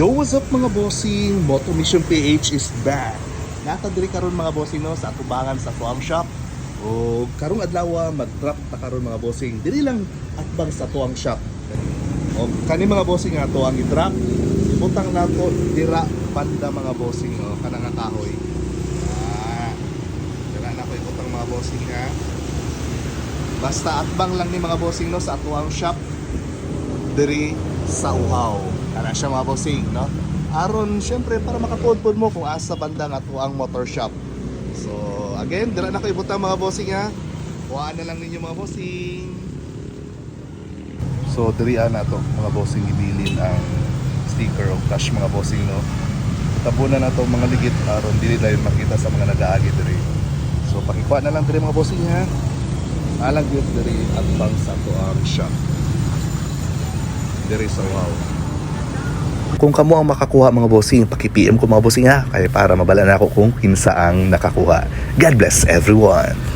Yo, what's up mga bossing? Moto Mission PH is back. Nata diri karon mga bossing no sa atubangan sa tuang shop. O karong adlaw mag-drop ta karon mga bossing. Diri lang atbang sa tuang shop. O kani mga bossing nga tuang i-drop. Ibutang nato dira banda mga bossing o kanang nga kahoy. Ah. Dira na ko ibutang mga bossing ha. Basta atbang lang ni mga bossing no sa atuang shop diri sa Uhaw. Kana siya mga bossing, no? Aron, syempre, para makapod-pod mo kung asa banda nga to ang motor shop. So, again, dira na ko ibutang mga bossing ha. Kuhaan na lang ninyo mga bossing. So, diri na to, mga bossing ibilin ang sticker of cash mga bossing, no? Tabunan na to mga ligit aron dili dahil makita sa mga nag-aagi diri. So, pakikuha na lang diri mga bossing ha. Alang yun diri at bang sa to ang shop diri sa wow. Kung kamo ang makakuha mga bossing, paki-PM ko mga bossing ha, kaya para mabala na ako kung hinsa ang nakakuha. God bless everyone.